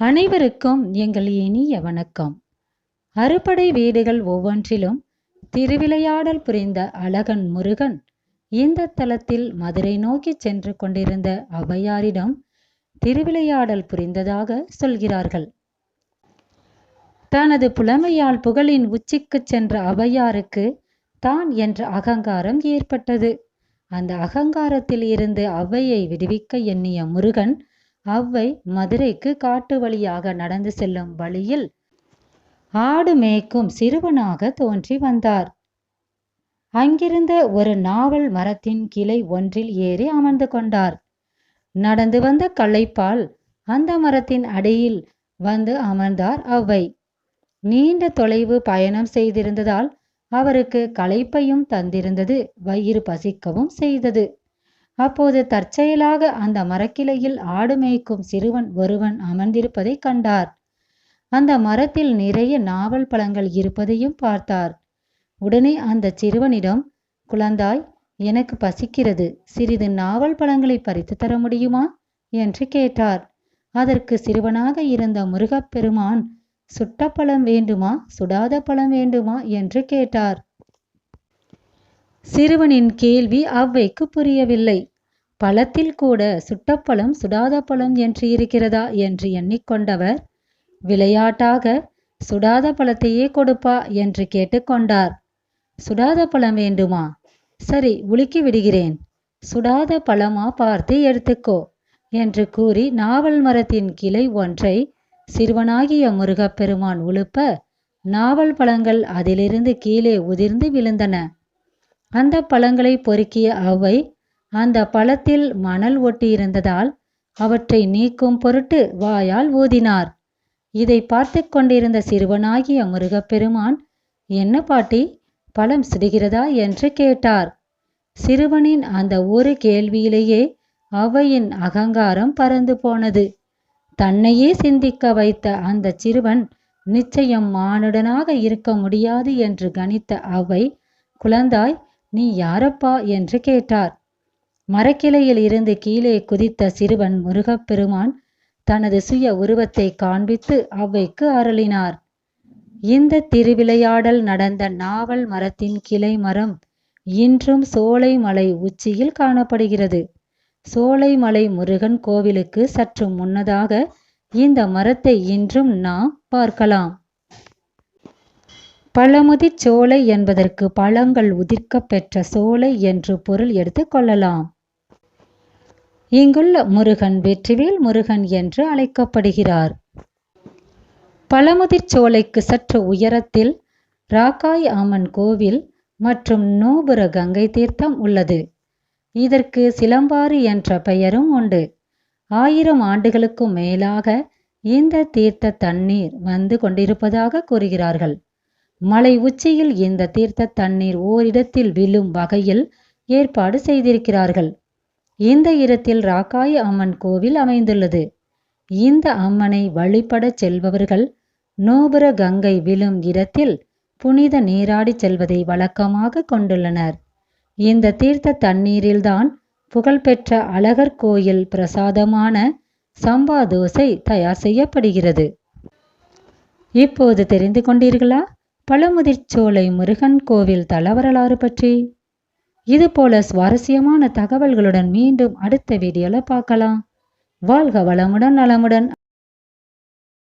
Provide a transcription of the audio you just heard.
அனைவருக்கும் எங்கள் இனிய வணக்கம். அறுபடை வீடுகள் ஒவ்வொன்றிலும் திருவிளையாடல் புரிந்த அழகன் முருகன் இந்த தலத்தில் மதுரை நோக்கி சென்று கொண்டிருந்த ஔவையாரிடம் திருவிளையாடல் புரிந்ததாக சொல்கிறார்கள். தனது புலமையால் புகழின் உச்சிக்குச் சென்ற ஔவையாருக்கு தான் என்ற அகங்காரம் ஏற்பட்டது. அந்த அகங்காரத்தில் இருந்து ஔவையை விடுவிக்க எண்ணிய முருகன் அவை மதுரைக்கு காட்டு வழியாக நடந்து செல்லும் வழியில் ஆடு மேய்க்கும் சிறுவனாக தோன்றி வந்தார். அங்கிருந்த ஒரு நாவல் மரத்தின் கிளை ஒன்றில் ஏறி அமர்ந்து கொண்டார். நடந்து வந்த கலைப்பால் அந்த மரத்தின் அடியில் வந்து அமர்ந்தார் அவ்வை. நீண்ட தொலைவு பயணம் செய்திருந்ததால் அவருக்கு களைப்பையும் தந்திருந்தது. வயிறு பசிக்கவும் செய்தது. அப்போது தற்செயலாக அந்த மரக்கிளையில் ஆடு மேய்க்கும் சிறுவன் ஒருவன் அமர்ந்திருப்பதை கண்டார். அந்த மரத்தில் நிறைய நாவல் பழங்கள் இருப்பதையும் பார்த்தார். உடனே அந்த சிறுவனிடம் குழந்தாய் எனக்கு பசிக்கிறது. சிறிது நாவல் பழங்களை பறித்து தர முடியுமா? என்று கேட்டார். அதற்கு சிறுவனாக இருந்த முருகப்பெருமான் சுட்ட பழம் வேண்டுமா? சுடாத பழம் வேண்டுமா? என்று கேட்டார். சிறுவனின் கேள்வி அவ்வைக்கு புரியவில்லை. பழத்தில் கூட சுட்டப்பழம் சுடாத பழம் என்று இருக்கிறதா? என்று எண்ணிக்கொண்டவர். விளையாட்டாக சுடாத பழத்தையே கொடுப்பா? என்று கேட்டுக்கொண்டார் சுடாத பழம் வேண்டுமா? சரி உலுக்கி விடுகிறேன். சுடாத பழமா பார்த்து எடுத்துக்கோ என்று கூறி நாவல் மரத்தின் கிளை ஒன்றை சிறுவனாகிய முருகப்பெருமான் உழுப்ப நாவல் பழங்கள் அதிலிருந்து கீழே உதிர்ந்து விழுந்தன. அந்த பழங்களை பொறுக்கிய அவை அந்த பழத்தில் மணல் ஒட்டியிருந்ததால் அவற்றை நீக்கும் பொருட்டு வாயால் ஊதினார். இதை பார்த்து கொண்டிருந்த சிறுவனாகிய முருகப்பெருமான் என்ன பாட்டி பழம் சுடுகிறதா? என்று கேட்டார். சிறுவனின் அந்த ஒரு கேள்வியிலேயே அவையின் அகங்காரம் பறந்து போனது. தன்னையே சிந்திக்க வைத்த அந்த சிறுவன் நிச்சயம் மானுடனாக இருக்க முடியாது என்று கணித்த அவை குழந்தாய் நீ யாரப்பா என்று கேட்டார். மரக்கிளையில் இருந்து கீழே குதித்த சிறுவன் முருகப்பெருமான் தனது சுய உருவத்தை காண்பித்து அவ்வைக்கு அருளினார். இந்த திருவிளையாடல் நடந்த நாவல் மரத்தின் கிளை மரம் இன்றும் சோலைமலை உச்சியில் காணப்படுகிறது. சோலைமலை முருகன் கோவிலுக்கு சற்று முன்னதாக இந்த மரத்தை இன்றும் நாம் பார்க்கலாம். பழமுதிர் சோலை என்பதற்கு பழங்கள் உதிர்க்க பெற்ற சோலை என்று பொருள் எடுத்து கொள்ளலாம். இங்குள்ள முருகன் வெற்றிவேல் முருகன் என்று அழைக்கப்படுகிறார். பழமுதிர் சோலைக்கு சற்று உயரத்தில் ராக்காய் அம்மன் கோவில் மற்றும் நோபுர கங்கை தீர்த்தம் உள்ளது. இதற்கு சிலம்பாறு என்ற பெயரும் உண்டு. ஆயிரம் ஆண்டுகளுக்கும் மேலாக இந்த தீர்த்த தண்ணீர் வந்து கொண்டிருப்பதாக கூறுகிறார்கள். மலை உச்சியில் இந்த தீர்த்த தண்ணீர் ஓரிடத்தில் விழும் வகையில் ஏற்பாடு செய்திருக்கிறார்கள். இந்த இடத்தில் ராக்காய அம்மன் கோவில் அமைந்துள்ளது. இந்த அம்மனை வழிபடச் செல்பவர்கள் நோபுர கங்கை விழும் இடத்தில் புனித நீராடி செல்வதை வழக்கமாக கொண்டுள்ளனர். இந்த தீர்த்த தண்ணீரில்தான் புகழ்பெற்ற அழகர் கோயில் பிரசாதமான சம்பா தோசை தயார் செய்யப்படுகிறது. இப்போது தெரிந்து கொண்டீர்களா? பழமுதிர்ச்சோலை முருகன் கோவில் தலவரலாறு பற்றி. இது போல சுவாரஸ்யமான தகவல்களுடன் மீண்டும் அடுத்த வீடியோல பார்க்கலாம். வாழ்க வளமுடன் நலமுடன்.